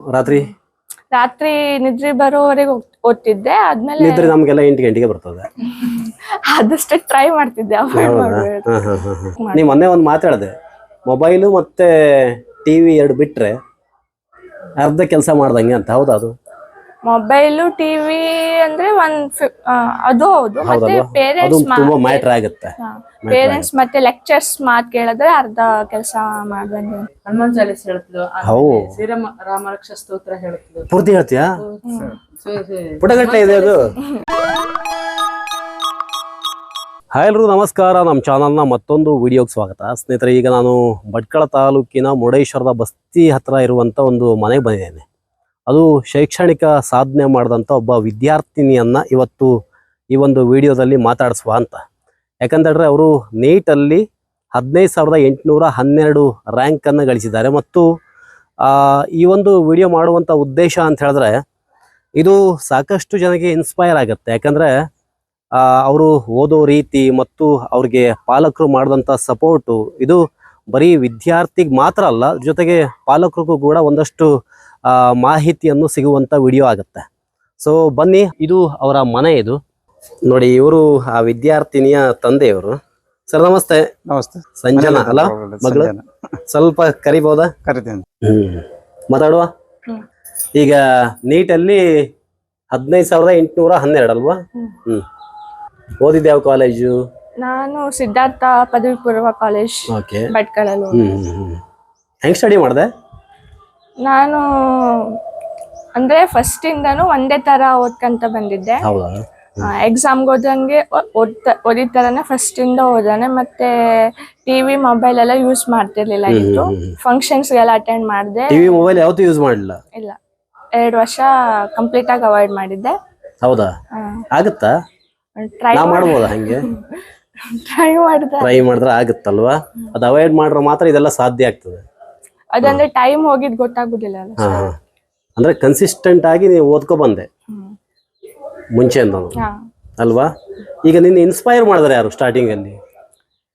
ರಾತ್ರಿ? ರಾತ್ರಿ ನಿದ್ರೆ ಬರೋವರೆಗೆ ಓದ್ತಿದ್ದೆ ಆದ್ಮೇಲೆ ನಿದ್ರೆ ನಮ್ಗೆಲ್ಲ ಎಂಟು ಗಂಟೆಗೆ ಬರ್ತದೆ. ಆದಷ್ಟು ಟ್ರೈ ಮಾಡ್ತಿದ್ದೆ ನೀವು ಮೊನ್ನೆ ಒಂದು ಮಾತಾಡಿದೆ ಮೊಬೈಲು ಮತ್ತೆ ಟಿವಿ ಎರಡು ಬಿಟ್ರೆ ಅರ್ಧ ಕೆಲಸ ಮಾಡ್ದಂಗೆ ಅಂತ ಹೌದಾ ಅದು? ಮೊಬೈಲು ಟಿವಿ ಅಂದ್ರೆ ಒಂದ್ ಫಿ- ಆ, ಅದು ಹೌದು. ಮತ್ತೆ ಅದು ಪೇರೆಂಟ್ಸ್ ತುಂಬಾ ಮ್ಯಾಟ್ರ್ ಆಗುತ್ತೆ. ಪೇರೆಂಟ್ಸ್ ಮತ್ತೆ ಲೆಕ್ಚರ್ಸ್ ಮಾತ್ ಕೇಳಿದ್ರೆ ಅರ್ಧ ಕೆಲಸ ಮಾಡ್ದಂಗೆ. ಹನುಮಾನ್ ಚಾಲೀಸ್ ಹೇಳ್ತಿದ್ಲು. ಶ್ರೀರಾಮ ರಾಮರಕ್ಷ ಸ್ತೋತ್ರ ಹೇಳ್ತಿದ್ಲು. ಪೂರ್ತಿ ಹೇಳ್ತೀಯಾ? ಸೊ- ಸೊ- ಪುಟಗಟ್ಟಲೆ ಇದೆ ಅದು. ಹಾಯ್ ಎಲ್ರು ನಮಸ್ಕಾರ. ನಮ್ಮ ಚಾನಲ್ನ ಮತ್ತೊಂದು ವಿಡಿಯೋಗೆ ಸ್ವಾಗತ. ಸ್ನೇಹಿತರೆ ಈಗ ನಾನು ಭಟ್ಕಳ ತಾಲೂಕಿನ ಮುರುಡೇಶ್ವರದ ಬಸ್ತಿ ಹತ್ರ ಇರುವಂಥ ಒಂದು ಮನೆಗೆ ಬಂದಿದ್ದೇನೆ. ಅದು ಶೈಕ್ಷಣಿಕ ಸಾಧನೆ ಮಾಡಿದಂಥ ಒಬ್ಬ ವಿದ್ಯಾರ್ಥಿನಿಯನ್ನ ಇವತ್ತು ಈ ಒಂದು ವಿಡಿಯೋದಲ್ಲಿ ಮಾತಾಡಿಸುವ ಅಂತ. ಯಾಕಂತೇಳಿದ್ರೆ ಅವರು ನೀಟಲ್ಲಿ ಹದಿನೈದು ಸಾವಿರದ ಎಂಟುನೂರ ಹನ್ನೆರಡು ರ್ಯಾಂಕನ್ನು ಗಳಿಸಿದ್ದಾರೆ. ಮತ್ತು ಈ ಒಂದು ವಿಡಿಯೋ ಮಾಡುವಂಥ ಉದ್ದೇಶ ಅಂತ ಹೇಳಿದ್ರೆ ಇದು ಸಾಕಷ್ಟು ಜನಕ್ಕೆ ಇನ್ಸ್ಪೈರ್ ಆಗುತ್ತೆ. ಯಾಕಂದರೆ ಅವರು ಓದೋ ರೀತಿ ಮತ್ತು ಅವ್ರಿಗೆ ಪಾಲಕರು ಮಾಡಿದಂಥ ಸಪೋರ್ಟು ಇದು ಬರೀ ವಿದ್ಯಾರ್ಥಿಗೆ ಮಾತ್ರ ಅಲ್ಲ, ಜೊತೆಗೆ ಪಾಲಕರಿಗೂ ಕೂಡ ಒಂದಷ್ಟು ಮಾಹಿತಿಯನ್ನು ಸಿಗುವಂಥ ವಿಡಿಯೋ ಆಗುತ್ತೆ. ಸೊ ಬನ್ನಿ ಇದು ಅವರ ಮನೆ ಇದು. ನೋಡಿ ಇವರು ಆ ವಿದ್ಯಾರ್ಥಿನಿಯ ತಂದೆಯವರು. ಸರ್ ನಮಸ್ತೆ. ನಮಸ್ತೆ. ಸಂಜನಾ ಅಲ್ಲ? ಮಗಳು? ಸ್ವಲ್ಪ ಕರಿಬೋದ? ಕರಿತೀನಿ. ಹ್ಮ್. ಮಾತಾಡುವ. ಈಗ ನೀಟಲ್ಲಿ ಹದಿನೈದು ಸಾವಿರದ ಎಂಟುನೂರ ಹನ್ನೆರಡು ಅಲ್ವಾ? ಹ್ಮ್. ಓದಿದ್ಯಾವ ಯಾವ ಕಾಲೇಜು? ನಾನು ಸಿದ್ಧಾರ್ಥ ಪದವಿ ಪೂರ್ವ ಕಾಲೇಜ್ ಓಕೆ ಭಟ್ಕಳಲು ಹ್ಮ್ ಹ್ಮ್, ಹ್ಮ್. ಹೆಂಗ್ ಸ್ಟಡಿ ಮಾಡಿದೆ? ನಾನು ಅಂದ್ರೆ ಫಸ್ಟ್ ಇಂದಾನು ಒಂದೇ ತರ ಓದ್ಕಂತ ಬಂದಿದ್ದೆ. ಹೌದಾ? ಎಕ್ಸಾಮ್ಗೆ ಓದಂಗೆ ಓ- ಓದ್ತ ಓದಿದ ತರನೇ ಫಸ್ಟ್ ಇಂದ ಓದಾನೆ ಮತ್ತೆ ಟಿವಿ ಮೊಬೈಲ್ ಎಲ್ಲ ಯೂಸ್ ಮಾಡ್ತಿರ್ಲಿಲ್ಲ ಇತ್ತು. ಫಂಕ್ಷನ್ಸ್ಗೆಲ್ಲ ಅಟೆಂಡ್ ಮಾಡಿದೆ. ಟಿವಿ ಮೊಬೈಲ್ ಯಾವತ್ತೂ ಯೂಸ್ ಮಾಡಲಿಲ್ಲ? ಇಲ್ಲ. ಎರಡು ವರ್ಷ ಕಂಪ್ಲೀಟ್ ಆಗಿ ಅವಾಯ್ಡ್ ಮಾಡಿದ್ದೆ. ಹೌದಾ? ಆಗುತ್ತಾ? ಟ್ರೈ ಮಾಡಬಹುದು ಮಾಡ್ಬೋದಾ ಹಂಗೆ? ಟ್ರೈ ಮಾಡಿದ್ರೆ ಟ್ರೈ ಮಾಡಿದ್ರೆ ಆಗುತ್ತಲ್ವಾ? ಅದು ಅವಾಯ್ಡ್ ಮಾಡ್ರೆ ಮಾತ್ರ ಇದೆಲ್ಲ ಸಾಧ್ಯ ಆಗ್ತದೆ. ಅದಂದ್ರೆ ಟೈಮ್ ಹೋಗಿದ್ ಗೊತ್ತಾಗುದಿಲ್ಲ ಅಲ್ಲ ಹಾ ಹಾ. ಅಂದ್ರೆ ಕನ್ಸಿಸ್ಟೆಂಟ್ ಆಗಿ ನೀವು ಓದ್ಕೊ ಬಂದೆ. ಮುಂಚೆ ಮುಂಚೆಯಿಂದ ಹಾ. ಅಲ್ವಾ? ಈಗ ನಿನ್ನ ಇನ್ಸ್ಪೈರ್ ಮಾಡಿದ್ರೆ ಯಾರು ಸ್ಟಾರ್ಟಿಂಗ್ ಅಲ್ಲಿ?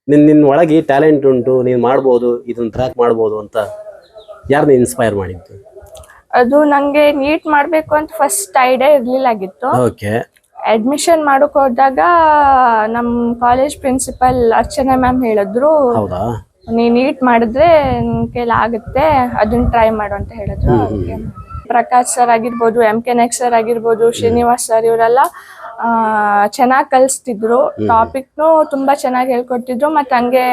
ನಿನ್ ನಿನ್ನ ಒಳಗೆ ಟ್ಯಾಲೆಂಟ್ ಉಂಟು ನೀನು ಮಾಡ್ಬೋದು ಇದನ್ನ ಟ್ರ್ಯಾಕ್ ಮಾಡ್ಬೋದು ಅಂತ ಯಾರನ್ನ ಇನ್ಸ್ಪೈರ್ ಮಾಡಿದ್ದು? ಅದು ನಂಗೆ ನೀಟ್ ಮಾಡ್ಬೇಕು ಅಂತ ಫಸ್ಟ್ ಐಡಿಯಾ ಇರ್ಲಿಲ್ಲ ಆಗಿತ್ತು ಓಕೆ. ಅಡ್ಮಿಷನ್ ಮಾಡಕ್ ಹೋದಾಗ ನಮ್ ಕಾಲೇಜ್ ಪ್ರಿನ್ಸಿಪಲ್ ಅರ್ಚನಾ ಮ್ಯಾಮ್ ಹೇಳಿದ್ರು. ಹೌದಾ? ನೀ ನೀಟ್ ಮಾಡಿದ್ರೆ ನಿನ್ ಕೈಲಿ ಆಗುತ್ತೆ ಅದನ್ನ ಟ್ರೈ ಮಾಡು ಅಂತ ಹೇಳಿದ್ರು ಅದಕ್ಕೆ ಪ್ರಕಾಶ್ ಸರ್ ಆಗಿರ್ಬೋದು ಎಂ ಕೆ ನಾಯ್ಕ್ ಸರ್ ಆಗಿರ್ಬೋದು ಶ್ರೀನಿವಾಸ್ ಸರ್ ಇವರೆಲ್ಲ ಚೆನ್ನಾಗಿ ಕಲಿಸ್ತಿದ್ರು. ಟಾಪಿಕ್ನು ತುಂಬಾ ಚೆನ್ನಾಗಿ ಹೇಳ್ಕೊಡ್ತಿದ್ರು ಮತ್ತೆ ಹಂಗೆ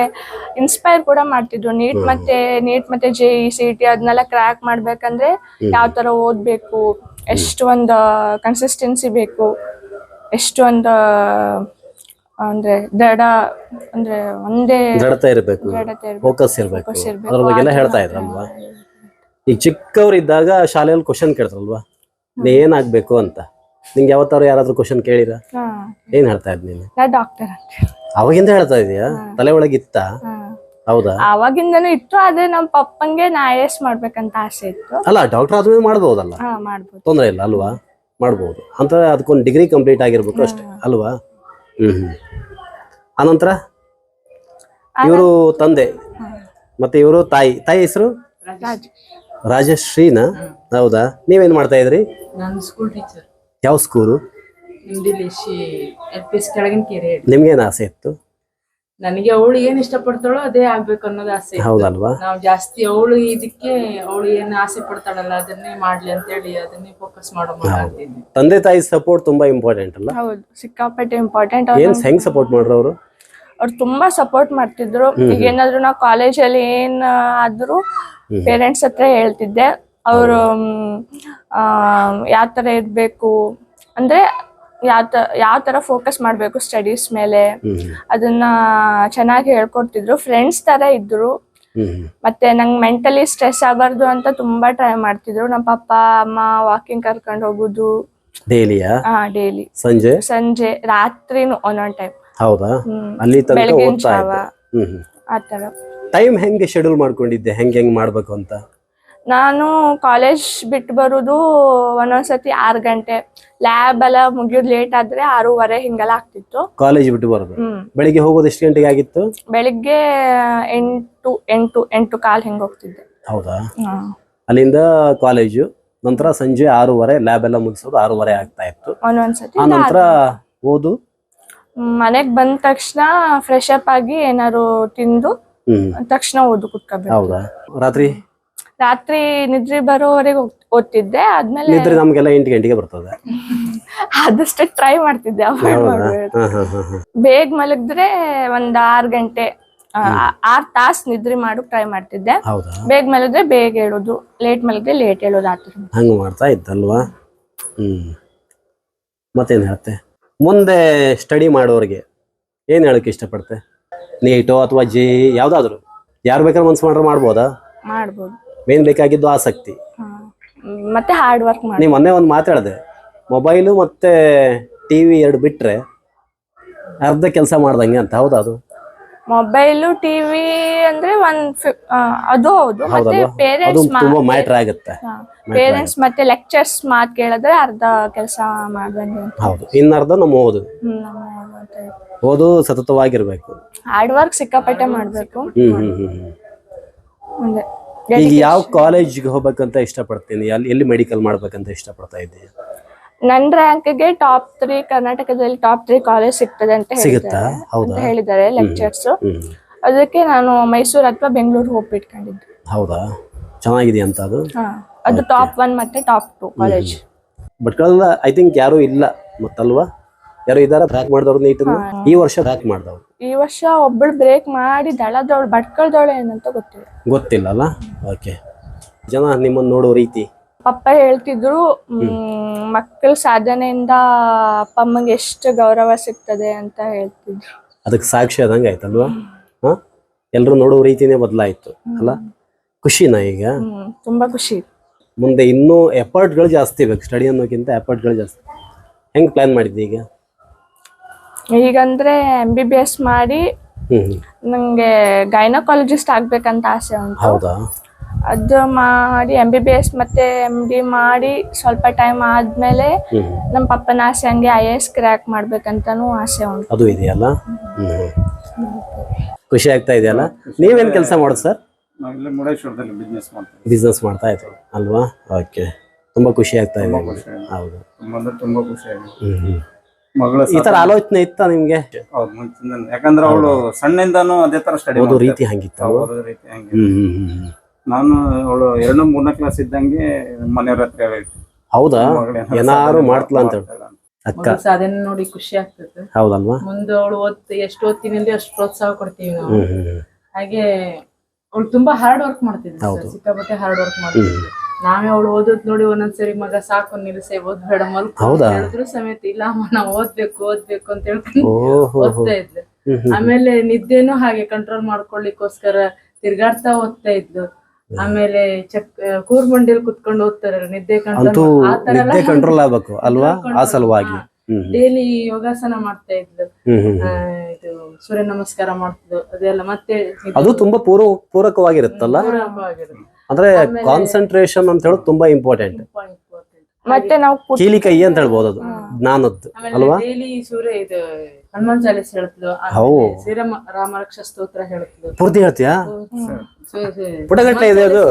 ಇನ್ಸ್ಪೈರ್ ಕೂಡ ಮಾಡ್ತಿದ್ರು. ನೀಟ್ ಮತ್ತೆ ನೀಟ್ ಮತ್ತೆ ಜೆ ಇ ಸಿ ಟಿ ಅದನ್ನೆಲ್ಲ ಕ್ರ್ಯಾಕ್ ಮಾಡ್ಬೇಕಂದ್ರೆ ಯಾವ ತರ ಓದ್ಬೇಕು ಎಷ್ಟು ಒಂದು ಕನ್ಸಿಸ್ಟೆನ್ಸಿ ಬೇಕು ಎಷ್ಟು ಒಂದು ಅಂದ್ರೆ ದಡ ಅಂದ್ರೆ ಒಂದೇ ಇರಬೇಕು ದೃಢತೆ ಇರ್ಬೇಕು. ಫೋಕಸ್ ಇರಬೇಕು. Focus ಇರ್ಬೇಕು. ಅದ್ರ ಬಗ್ಗೆ ಎಲ್ಲ. ಹೇಳ್ತಾ ಇದ್ರಲ್ವಾ ಈಗ ಚಿಕ್ಕವ್ರಿದ್ದಾಗ ಶಾಲೆಯಲ್ಲಿ ಕ್ವಶನ್ ಕೇಳ್ತಾರಲ್ವಾ? ನೀ ಏನಾಗ್ಬೇಕು ಅಂತ. ನಿಂಗೆ ಯಾವತ್ತಾರು ಯಾರಾದ್ರೂ ಕ್ವಶನ್ ಕೇಳಿರ? ಹಾ. ಏನ್ ಹೇಳ್ತಾ ಇದ್ ನೀನು? ನಾ ಡಾಕ್ಟರ್ ಅಂತ ಅವಾಗಿಂದ ಹೇಳ್ತಾ ಇದೀಯಾ? ತಲೆ ಒಳಗೆ ಇತ್ತ ಹಾ. ಹೌದಾ? ಆವಾಗಿಂದನೂ ಇತ್ತು ಆದ್ರೆ ನಮ್ಮ ಪಪ್ಪಂಗೆ ನಾ ಐ ಎಸ್ ಮಾಡ್ಬೇಕಂತ ಆಸೆ ಇತ್ತು. ಅಲ್ಲ ಡಾಕ್ಟರ್ ಆದ್ಮೇಲೆ ಮಾಡ್ಬೋದಲ್ಲ? ಹಾ ಮಾಡ್ಬೋದು. ತೊಂದರೆ ಇಲ್ಲ ಅಲ್ವಾ? ಮಾಡ್ಬೋದು. ಅಂತ ಅದಕ್ಕೊಂದು ಡಿಗ್ರಿ ಕಂಪ್ಲೀಟ್ ಆಗಿರ್ಬೇಕು ಅಷ್ಟೇ ಅಲ್ವಾ? ಹ್ಮ್ ಹ್ಮ್. ಅನಂತರ ಇವರು ತಂದೆ. ಮತ್ತೆ ಇವರು ತಾಯಿ. ತಾಯಿ ಹೆಸರು? ರಾಜಶ್ರೀನಾ? ಹೌದಾ? ನೀವೇನ್ ಮಾಡ್ತಾ ಇದ್ರಿ? ನಾನು ಸ್ಕೂಲ್ ಟೀಚರ್ ಯಾವ ಸ್ಕೂಲು ನಿಮ್ಗೇನು ಆಸೆ ಇತ್ತು? ನನಗೆ ಅವಳು ಏನ್ ಇಷ್ಟಪಡ್ತಾಳೋ ಅದೇ ಆಗ್ಬೇಕು ಅನ್ನೋದು ಆಸೆ ಇತ್ತು. ಹೌದಲ್ವಾ? ನಾವು ಜಾಸ್ತಿ ಅವಳು ಇದಕ್ಕೆ ಅವಳು ಏನ್ ಆಸೆ ಪಡ್ತಾಳಲ್ಲ ಅದನ್ನೇ ಮಾಡ್ಲಿ ಅಂತ ಹೇಳಿ ಅದನ್ನೇ ಫೋಕಸ್ ಮಾಡೋ ಮಾಡ್ತಿದ್ವಿ ತಂದೆ ತಾಯಿ ಸಪೋರ್ಟ್ ತುಂಬಾ ಇಂಪಾರ್ಟೆಂಟ್ ಅಲ್ಲ? ಹೌದು ಸಿಕ್ಕಾಪಟ್ಟೆ ಇಂಪಾರ್ಟೆಂಟ್ ಏನ್ ಹೆಂಗ್ ಸಪೋರ್ಟ್ ಮಾಡ್ರು ಅವರು? ಅವ್ರು ತುಂಬಾ ಸಪೋರ್ಟ್ ಮಾಡ್ತಿದ್ರು. ಈಗ ಏನಾದ್ರು ನಾವು ಕಾಲೇಜಲ್ಲಿ ಏನ್ ಆದ್ರೂ ಪೇರೆಂಟ್ಸ್ ಹತ್ರ ಹೇಳ್ತಿದ್ದೆ. ಅವರು ಯಾವ ತರ ಇರ್ಬೇಕು? ಅಂದ್ರೆ ಯಾವ ತ ಯಾವ ತರ ಫೋಕಸ್ ಮಾಡ್ಬೇಕು ಸ್ಟಡೀಸ್ ಮೇಲೆ? ಅದನ್ನ ಚೆನ್ನಾಗಿ ಹೇಳ್ಕೊಡ್ತಿದ್ರು. ಫ್ರೆಂಡ್ಸ್ ತರ ಇದ್ರು. ಮತ್ತೆ ನಂಗೆ ಮೆಂಟಲಿ ಸ್ಟ್ರೆಸ್ ಆಗಬಾರ್ದು ಅಂತ ತುಂಬಾ ಟ್ರೈ ಮಾಡ್ತಿದ್ರು. ನಮ್ಮ ಪಪ್ಪ ಅಮ್ಮ ವಾಕಿಂಗ್ ಕರ್ಕೊಂಡು ಹೋಗುದು. ಡೈಲಿಯಾ? ಹಾ ಡೈಲಿ. ಸಂಜೆ? ಸಂಜೆ ರಾತ್ರಿನು ಒಂದೊಂದ್ ಟೈಮ್ ಹೌದಾ? ಅಲ್ಲಿ ತನಕ ಬೆಳಗಿನ ಓದ್ತಾ ಜಾವ. ಇದ್ದೆ. ಹ್ಮ್ ಹ್ಮ್. ಆತರ ಟೈಮ್ ಹೆಂಗೆ ಶೆಡ್ಯೂಲ್ ಮಾಡ್ಕೊಂಡಿದ್ದೆ? ಹೆಂಗ್ ಹೆಂಗ್ ಮಾಡ್ಬೇಕು ಅಂತ? ನಾನು ಕಾಲೇಜ್ ಬಿಟ್ಟು ಬರೋದು ಒಂದೊಂದ್ಸತಿ ಆರು ಗಂಟೆ. ಲ್ಯಾಬ್ ಎಲ್ಲ ಮುಗಿಯೋದು ಲೇಟ್ ಆದ್ರೆ ಆರೂವರೆ ಹಿಂಗೆಲ್ಲ ಆಗ್ತಿತ್ತು. ಕಾಲೇಜ್ ಬಿಟ್ಟು ಬರೋದು. ಬೆಳಿಗ್ಗೆ ಹೋಗೋದು ಎಷ್ಟು ಗಂಟೆಗೆ ಆಗಿತ್ತು? ಬೆಳಿಗ್ಗೆ ಎಂಟು ಎಂಟು ಎಂಟು ಕಾಲ್ ಹಿಂಗ್ ಹೋಗ್ತಿದ್ದೆ. ಹೌದಾ? ಅಲ್ಲಿಂದ ಕಾಲೇಜು ನಂತರ ಸಂಜೆ ಆರೂವರೆ ಲ್ಯಾಬ್ ಎಲ್ಲ ಮುಗಿಸೋದು ಆರೂವರೆ ಆಗ್ತಾ ಇತ್ತು. ಒಂದೊಂದ್ಸತಿ ಆ ನಂತರ ಓದು? ಮನೆಗ್ ಬಂದ ತಕ್ಷಣ ಫ್ರೆಶ್ ಅಪ್ ಆಗಿ ಏನಾರು ತಿಂದು ತಕ್ಷಣ ಓದು ಕುತ್ಕೋಬೇಕು. ಹೌದಾ? ರಾತ್ರಿ? ರಾತ್ರಿ ನಿದ್ರೆ ಬರೋವರೆಗೆ ಓದ್ತಿದ್ದೆ ಆದ್ಮೇಲೆ ನಿದ್ರೆ ನಮ್ಗೆಲ್ಲ ಎಂಟು ಗಂಟೆಗೆ ಬರ್ತದೆ. ಆದಷ್ಟು ಟ್ರೈ ಮಾಡ್ತಿದ್ದೆ ಅವಾಯ್ಡ್ ಮಾಡ್ಬೇಕು ಬೇಗ ಮಲಗಿದ್ರೆ ಒಂದ್ ಆರ್ ಗಂಟೆ ಆ, ಆರ್ ತಾಸ್ ನಿದ್ರೆ ಮಾಡಕ್ ಟ್ರೈ ಮಾಡ್ತಿದ್ದೆ. ಹೌದಾ? ಬೇಗ ಮಲಗಿದ್ರೆ ಬೇಗ ಹೇಳೋದು ಲೇಟ್ ಮಲಗಿದ್ರೆ ಲೇಟ್ ಹೇಳೋದು ಆತರ ಹಂಗ ಮಾಡ್ತಾ ಇದ್ದಲ್ವಾ? ಹ್ಮ್. ಮತ್ತೇನು ಹೇಳ್ತೆ? ಮುಂದೆ ಸ್ಟಡಿ ಮಾಡೋರಿಗೆ ಏನು ಹೇಳಕ್ಕೆ ಇಷ್ಟಪಡ್ತೆ? ನೀಟೋ ಅಥವಾ ಜೆ ಯಾವ್ದಾದ್ರು? ಯಾರು ಬೇಕಾದ್ರೆ ಮನ್ಸು ಮಾಡ್ರೆ ಮಾಡ್ಬೋದಾ? ಮಾಡ್ಬೋದು. ಮೇನ್ ಬೇಕಾಗಿದ್ದು ಆಸಕ್ತಿ. ಮತ್ತೆ ಹಾರ್ಡ್ ವರ್ಕ್ ಮಾಡಿ. ನೀವು ಮೊನ್ನೆ ಒಂದು ಮಾತಾಡಿದೆ ಮೊಬೈಲು ಮತ್ತೆ ಟಿವಿ ಎರಡು ಬಿಟ್ರೆ ಅರ್ಧ ಕೆಲಸ ಮಾಡ್ದಂಗೆ ಅಂತ ಹೌದಾ ಅದು? ಮೊಬೈಲು ಟಿವಿ ಅಂದ್ರೆ ಒಂದ್ ಅದು ಹೌದು ಮತ್ತೆ ಹೌದಲ್ವಾ ಅದು ಪೇರೆಂಟ್ಸ್ ತುಂಬಾ ಮ್ಯಾಟ್ರ್ ಆಗುತ್ತೆ. ಪೇರೆಂಟ್ಸ್ ಮತ್ತೆ ಲೆಕ್ಚರ್ಸ್ ಮಾತ್ ಕೇಳಿದ್ರೆ ಅರ್ಧ ಕೆಲಸ ಮಾಡ್ದಂಗೆ ಹೌದು ಇನ್ನರ್ಧ ನಮ್ಮ ಓದು. ಓದು ಸತತವಾಗಿರ್ಬೇಕು. ಹಾರ್ಡ್ ವರ್ಕ್ ಸಿಕ್ಕಾಪಟ್ಟೆ ಮಾಡ್ಬೇಕು. ಹ್ಮ್ ಹ್ಮ್ ಹ್ಮ್ ಹ್ಮ್. ಮುಂದೆ ಈಗ ಯಾವ ಕಾಲೇಜ್ಗೆ ಹೋಗ್ಬೇಕಂತ ಇಷ್ಟಪಡ್ತೀನಿ? ಅಲ್ಲಿ ಎಲ್ಲಿ ಮೆಡಿಕಲ್ ಮಾಡ್ಬೇಕಂತ ಇಷ್ಟಪಡ್ತಾ ಇದ್ದೀನಿ ನನ್ನ ರ್ಯಾಂಕ್ಗೆ ಟಾಪ್ ತ್ರೀ ಕರ್ನಾಟಕದಲ್ಲಿ ಟಾಪ್ ತ್ರೀ ಕಾಲೇಜ್ ಸಿಗ್ತದೆ ಅಂತ ಸಿಗುತ್ತಾ? ಹೌದಾ? ಅಂತ ಹೇಳಿದ್ದಾರೆ ಲೆಕ್ಚರ್ಸ್ ಅದಕ್ಕೆ ನಾನು ಮೈಸೂರು ಅಥವಾ ಬೆಂಗಳೂರು ಹೋಗ್ಬಿಟ್ಕೊಂಡಿದ್ದೆ. ಹೌದಾ? ಚೆನ್ನಾಗಿದೆ ಅಂತ ಅದು? ಅದು ಟಾಪ್ ಒನ್ ಮತ್ತೆ ಟಾಪ್ ಟು ಕಾಲೇಜ್ ಬಟ್ಗಳೆಲ್ಲ ಐ ಥಿಂಕ್ ಯಾರು ಇಲ್ಲ ಮತ್ತಲ್ವಾ? ಯಾರು ಇದಾರ ಬ್ಯಾಕ್ ಮಾಡ್ದವ್ರು ನೀಟನ್ನು ಈ ವರ್ಷ ಮಾಡಿದವ್ರು. ಈ ವರ್ಷ ಒಬ್ಬಳು ಬ್ರೇಕ್ ಮಾಡಿ ದಳದವಳು ಭಟ್ಕಳ್ದವಳು ಏನಂತ ಗೊತ್ತಿಲ್ಲ. ಗೊತ್ತಿಲ್ಲ ಅಲ್ಲ? ಓಕೆ ಜನ ನಿಮ್ಮನ್ನ ನೋಡೋ ರೀತಿ. ಪಪ್ಪ ಹೇಳ್ತಿದ್ರು ಹ್ಮ್, ಮಕ್ಕಳ ಸಾಧನೆಯಿಂದ ಅಪ್ಪ ಅಮ್ಮಗೆ ಎಷ್ಟು ಗೌರವ ಸಿಗ್ತದೆ ಅಂತ ಹೇಳ್ತಿದ್ರು. ಅದಕ್ಕೆ ಸಾಕ್ಷಿ ಆದಂಗೆ ಆಯ್ತಲ್ವಾ? ಹಾ? ಎಲ್ಲರೂ ನೋಡೋ ರೀತಿನೇ ಬದಲಾಯಿತು ಅಲ್ಲ? ಖುಷಿನಾ ಈಗ? ಹ್ಮ್ ತುಂಬಾ ಖುಷಿ. ಮುಂದೆ ಇನ್ನೂ ಎಫರ್ಟ್ಗಳು ಜಾಸ್ತಿ ಬೇಕು ಸ್ಟಡಿ ಅನ್ನೋಕ್ಕಿಂತ ಎಫರ್ಟ್ಗಳು ಜಾಸ್ತಿ. ಹೆಂಗ್ ಪ್ಲಾನ್ ಮಾಡಿದ್ದೆ ಈಗ? ಈಗಂದ್ರೆ ಎಂ ಬಿ ಬಿ ಎಸ್ ಮಾಡಿ. ನಂಗೆ ಗೈನಕಾಲಜಿಸ್ಟ್ ಆಗ್ಬೇಕಂತ ಆಸೆ ಉಂಟು. ಹೌದಾ? ಅದು ಮಾಡಿ ಎಂ ಬಿ ಬಿ ಎಸ್ ಮತ್ತೆ ಎಂ ಡಿ ಮಾಡಿ ಸ್ವಲ್ಪ ಟೈಮ್ ಆದ್ಮೇಲೆ. ನಮ್ಮ ಪಪ್ಪನ ಆಸೆ ಹಂಗೆ ಐ ಎಸ್ ಕ್ರ್ಯಾಕ್ ಮಾಡ್ಬೇಕಂತಾನೂ ಆಸೆ ಉಂಟು. ಅದು ಇದೆಯಲ್ಲ. ಖುಷಿ ಆಗ್ತಾ ಇದೆಯಲ್ಲ? ನೀವೇನು ಕೆಲಸ ಮಾಡೋದು ಸರ್? ಬಿಸ್ನೆಸ್ ಮಾಡ್ತೀವಿ ಬಿಸ್ನೆಸ್ ಮಾಡ್ತಾ ಇದ್ರು ಅಲ್ವಾ? ಓಕೆ ತುಂಬಾ ಖುಷಿ ಆಗ್ತಾ ಇದೆ. ಖುಷಿ ಹೌದು. ತುಂಬಾ ಅಂದ್ರೆ ತುಂಬಾ ಖುಷಿ ಆಗಿದೆ. ಹ್ಮ್ ಹ್ಮ್. ಮಗಳ ಈ ತರ ಆಲೋಚನೆ ಇತ್ತ ನಿಮ್ಗೆ? ಹೌದು ಮುಂಚಿಂದ ಯಾಕಂದ್ರೆ ಅವಳು ಸಣ್ಣಯಿಂದಾನು ಅದೇ ತರ ಸ್ಟಡಿ ಓದೋ ರೀತಿ ಹಂಗಿತ್ತು ರೀತಿ ಹಂಗೆ. ನಾನು ಅವಳು ಎರಡು ಮೂರನೇ ಕ್ಲಾಸ್ ಇದ್ದಂಗೆ ಮನೆಯವ್ರ ಹತ್ರ ಹೇಳಿದ್ದೆ. ಹೌದಾ? ಮಗಳು ಏನಾದ್ರು ಏನಾರು ಸಾಧನೆ ಮಾಡ್ತಲ ಅಂತ ಹೇಳಿ. ಮಾಡ್ತಾಳೆ ಅಂತ. ಅಕ್ಕ. ಮಗಳ ಸಾಧನೆ ನೋಡಿ ಖುಷಿ ಆಗ್ತದೆ. ಹೌದಲ್ವಾ? ಮುಂದೆ ಅವಳು ಓದ್ತಿ ಎಷ್ಟು ಓದ್ತೀನಿ ಅಂದ್ರೆ ಅಷ್ಟು ಪ್ರೋತ್ಸಾಹ ಕೊಡ್ತೀವಿ ನಾವು. ಹ್ಮ್. ಹಾಗೆ ಅವಳು ತುಂಬಾ ಹಾರ್ಡ್ ವರ್ಕ್ ಮಾಡ್ತಿದ್ವಿ ಸರ್. ಸಿಕ್ಕಾಪಟ್ಟೆ ಹಾರ್ಡ್ ವರ್ಕ್ ಮಾಡ್ತಿದ್ವಿ ನಾವೇ ಅವಳು ಓದೋದ್ ನೋಡಿ ಒಂದೊಂದ್ಸರಿ ಮಗ ಸಾಕು ನಿಲ್ಸೆ ಓದ್ಬೇಡ ಮಲ್ಕೊ ಅಂತ ಹೌದಾ? ಹೇಳಿದ್ರು ಸಮೇತ ಇಲ್ಲ ಅಮ್ಮ ನಾವು ಓದ್ಬೇಕು ಓದ್ಬೇಕು ಅಂತ ಹೇಳ್ಕೊಂಡು ಓದ್ತಾ ಇದ್ಲು. ಆಮೇಲೆ ನಿದ್ದೆನೂ ಹಾಗೆ ಕಂಟ್ರೋಲ್ ಮಾಡ್ಕೊಳ್ಳಿಕ್ಕೋಸ್ಕರ ತಿರ್ಗಾಡ್ತಾ ಓದ್ತಾ ಇದ್ಲು. ಆಮೇಲೆ ಚಕ್ ಕೂರ್ಮಂಡಿಲ್ ಕುತ್ಕೊಂಡು ಓದ್ತಾರೆ ನಿದ್ದೆ ಕಂಟ್ರೋಲ್ ಕಂಟ್ರೋಲ್ ಆಗ್ಬೇಕು ಅಲ್ವಾ? ಆ ಸಲುವಾಗಿ. ಡೈಲಿ ಯೋಗಾಸನ ಮಾಡ್ತಾ ಇದ್ಲು. ಇದು ಸೂರ್ಯ ನಮಸ್ಕಾರ ಮಾಡ್ತಿದ್ಲು ಅದೆಲ್ಲ ಮತ್ತೆ ಅದು ತುಂಬಾ ಪೂರ್ವ ಪೂರಕವಾಗಿರುತ್ತಲ್ಲ? ಪೂರಕವಾಗಿರುತ್ತೆ. ಅಂದ್ರೆ ಕಾನ್ಸಂಟ್ರೇಷನ್ ಅಂತ ಹೇಳೋದು ತುಂಬಾ ಇಂಪಾರ್ಟೆಂಟ್ ಮತ್ತೆ ನಾವು ಕೀಲಿ ಕೈ ಅಂತ ಹೇಳ್ಬೋದು ಅದು ಜ್ಞಾನದ್ದು ಅಲ್ವಾ? ಡೈಲಿ ಸೂರ್ಯ ಇದು ಹನುಮಾನ್ ಚಾಲಿಸ್ ಹೇಳ್ತಿದ್ಲು ಹೌ. ಆಮೇಲೆ ಶ್ರೀರಾಮ ರಾಮರಕ್ಷ ಸ್ತೋತ್ರ ಹೇಳ್ತಿದ್ಲು ಪೂರ್ತಿ ಹೇಳ್ತೀಯಾ? ಪುಟಗಟ್ಟೆ ಪುಟಗಟ್ಟಲೆ ಇದೆ ಅದು?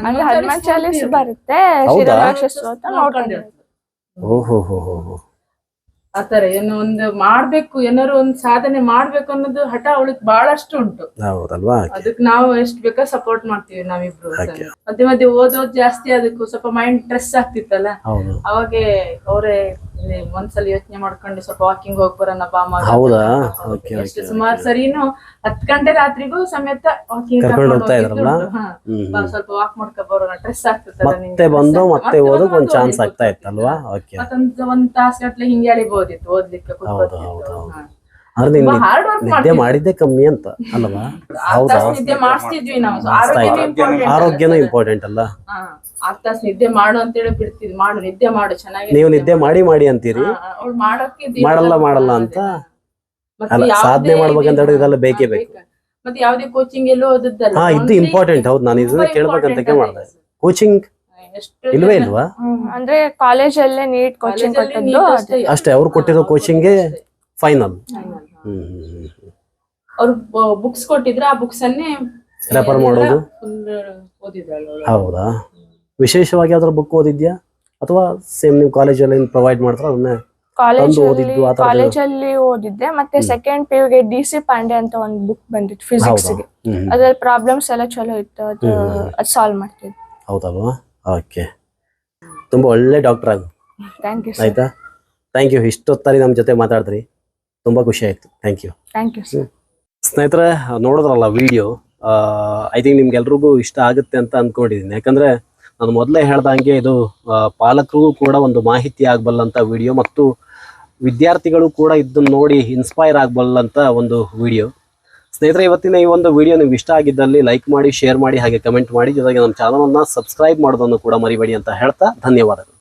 ಅಂದ್ರೆ ಹನುಮಾನ್ ಚಾಲೀಸ್ ಬರುತ್ತೆ ಓಹೋ ಹೋ ಸ್ತೋತ್ರ ನೋಡ್ಕೊಂಡು ಹೇಳ್ತಿದ್ಲು. ಓಹೋ ಹೋ ಹೋ ಹೋ ಆತರ ಏನು ಒಂದು ಮಾಡ್ಬೇಕು ಏನಾರು ಒಂದ್ ಸಾಧನೆ ಮಾಡ್ಬೇಕು ಅನ್ನೋದು ಹಠ ಅವಳಿಗೆ ಬಹಳಷ್ಟು ಉಂಟು. ಹೌದಲ್ವಾ? ಅದಕ್ಕೆ ನಾವು ಎಷ್ಟು ಬೇಕಾ ಸಪೋರ್ಟ್ ಮಾಡ್ತೀವಿ ನಾವಿಬ್ರು ಮಧ್ಯೆ ಮಧ್ಯೆ ಓದೋದ್ ಜಾಸ್ತಿ ಅದಕ್ಕೂ ಸ್ವಲ್ಪ ಮೈಂಡ್ ಸ್ಟ್ರೆಸ್ ಆಗ್ತಿತ್ತಲ್ಲ? ಅವಾಗೆ ಅವರೇ ಒಂದ್ಸಲ ಯೋಚನೆ ಮಾಡ್ಕೊಂಡು ಸ್ವಲ್ಪ ವಾಕಿಂಗ್ ಹೋಗ್ ಬರೋಣ ಹೌದಾ? ಸುಮಾರು ಸರಿನು ಹತ್ ಗಂಟೆ ರಾತ್ರಿಗೂ ಸಮೇತ ವಾಕಿಂಗ್ ಕರ್ಕೊಂಡು ಹೋಗ್ತಾ ಇದ್ರಲ್ಲ? ಹ್ಮ್, ಹ್ಮ್. ಸ್ವಲ್ಪ ವಾಕ್ ಮಾಡ್ಕೊಂಡು ಬರೋಣ. ಸ್ಟ್ರೆಸ್ ಮತ್ತೆ ಬಂದು ಮತ್ತೆ ಆಗ್ತದೆ. ಓದಕ್ ಒಂದ್ ಚಾನ್ಸ್ ಆಗ್ತಾ ಇತ್ತಲ್ವಾ? ಓಕೆ ಮತ್ತೊಂದ್ ಒಂದ್ ತಾಸ್ ಗಟ್ಲೆ ಹಿಂಗೆ ಎಳಿಬೋದಿತ್ತು ಓದ್ಲಿಕ್ಕೆ ಹೌದು ಹೌದು ಹೌದು. ನಿದ್ದೆ. ಮಾಡಿದ್ದೆ ಕಮ್ಮಿ ಅಂತ ಅಲ್ವಾ ಹೌದಾ ತಾಸ್ ನಿದ್ದೆ ನಾವು So, ಆರೋಗ್ಯನೂ? ಇಂಪಾರ್ಟೆಂಟ್ ಅಲ್ಲ ನಿದ್ದೆ ಮಾಡು ಅಂತೇಳಿ ಬಿಡ್ತಿದ್ವಿ ಮಾಡು ನಿದ್ದೆ ಮಾಡು ಚೆನ್ನಾಗಿ ನೀವು ನಿದ್ದೆ ಮಾಡಿ ಮಾಡಿ ಅಂತೀರಿ ಅವಳು ಮಾಡೋಕೆ ಮಾಡಲ್ಲ. ಮಾಡಲ್ಲ ಅಂತ ಸಾಧನೆ ಮಾಡ್ಬೇಕಂತ ಹೇಳಿದ್ರೆ ಇದೆಲ್ಲ ಬೇಕೇ ಬೇಕು. ಮತ್ತೆ ಯಾವ್ದೇ ಕೋಚಿಂಗ್ ಎಲ್ಲೋ ಓದಿದ್ದಲ್ಲ ಹಾ ಇದು ಇಂಪಾರ್ಟೆಂಟ್ ಹೌದು ನಾನು ಇದನ್ನ ಕೇಳ್ಬೇಕಂತ ಮಾಡ್ದೆ. ಕೋಚಿಂಗ್ ಇಲ್ವೇ ಇಲ್ವಾ. ಅಂದ್ರೆ ಕಾಲೇಜಲ್ಲೇ ನೀಟ್ ಕೋಚಿಂಗ್ ಕೊಟ್ಟದ್ದು. ಅಷ್ಟೇ. ಅವ್ರು ಕೊಟ್ಟಿರೋ ಅಷ್ಟೇ. ಫೈನಲ್ ಅವರು ಹ್ಮ್ ಹ್ಮ್ ಹ್ಮ್ ಹ್ಮ್. ಅವ್ರು ಬುಕ್ಸ್ ಕೊಟ್ಟಿದ್ರೆ ಆ ಬುಕ್ಸ್ ಅನ್ನೇ ರೆಫರ್ ಮಾಡೋದು? ಹೌದಾ? ವಿಶೇಷವಾಗಿ ಯಾವ್ದಾದ್ರು ಬುಕ್ ಓದಿದ್ಯಾ? ಅಥವಾ ಸೇಮ್ ನೀವು ಕಾಲೇಜಲ್ಲಿ ಏನು ಪ್ರೊವೈಡ್ ಮಾಡ್ತಾರೋ ಅದನ್ನೇ ಕಾಲೇಜಲ್ಲಿ ಓದಿದ್ದು ಆ ಥರದ್ದು? ಕಾಲೇಜಲ್ಲಿ ಓದಿದ್ದೆ ಮತ್ತೆ ಸೆಕೆಂಡ್ ಪಿ ಯುಗೆ ಡಿ ಸಿ ಪಾಂಡೆ ಅಂತ ಒಂದು ಬುಕ್ ಬಂದಿತ್ತು ಫಿಸಿಕ್ಸ್ ಹೌದಾ? ಗೆ ಹ್ಮ್. ಅದ್ರಲ್ಲಿ ಪ್ರಾಬ್ಲಮ್ಸ್ ಎಲ್ಲ ಚಲೋ ಇತ್ತು ಅದು ಅದು ಸಾಲ್ವ್ ಮಾಡ್ತಿದ್ದೆ. ಹೌದಲ್ವಾ? ಓಕೆ ತುಂಬಾ ಒಳ್ಳೆ ಡಾಕ್ಟರ್ ಅದು ಥ್ಯಾಂಕ್ ಯು ಸರ್ ಆಯ್ತಾ? ಥ್ಯಾಂಕ್ ಯು ಇಷ್ಟೊತ್ತಾರಿ ನಮ್ಮ ಜೊತೆ ಮಾತಾಡಿದ್ರಿ. ತುಂಬ ಖುಷಿ ಆಯ್ತು. Thank you thank you sir ಸ್ನೇಹಿತರೆ ನೋಡಿದ್ರಲ್ಲ ವಿಡಿಯೋ ಐ ಥಿಂಕ್ ನಿಮ್ಗೆಲ್ರಿಗೂ ಇಷ್ಟ ಆಗುತ್ತೆ ಅಂತ ಅಂದ್ಕೊಂಡಿದ್ದೀನಿ ಯಾಕಂದ್ರೆ ನಾನು ಮೊದಲೇ ಹೇಳ್ದಂಗೆ ಇದು ಪಾಲಕರಿಗೂ ಕೂಡ ಒಂದು ಮಾಹಿತಿ ಆಗಬಲ್ಲಂತ ವಿಡಿಯೋ ಮತ್ತು ವಿದ್ಯಾರ್ಥಿಗಳು ಕೂಡ ಇದನ್ನು ನೋಡಿ ಇನ್ಸ್ಪೈರ್ ಆಗಬಲ್ಲಂತ ಒಂದು ವಿಡಿಯೋ ಸ್ನೇಹಿತರೆ ಇವತ್ತಿನ ಈ ಒಂದು ವಿಡಿಯೋ ನಿಮ್ಗೆ ಇಷ್ಟ ಆಗಿದ್ದಲ್ಲಿ ಲೈಕ್ ಮಾಡಿ ಶೇರ್ ಮಾಡಿ ಹಾಗೆ ಕಮೆಂಟ್ ಮಾಡಿ. ಜೊತೆಗೆ ನಮ್ಮ ಚಾನಲನ್ನು ಸಬ್ಸ್ಕ್ರೈಬ್ ಮಾಡೋದನ್ನು ಕೂಡ ಮರಿಬೇಡಿ ಅಂತ ಹೇಳ್ತಾ ಧನ್ಯವಾದಗಳು.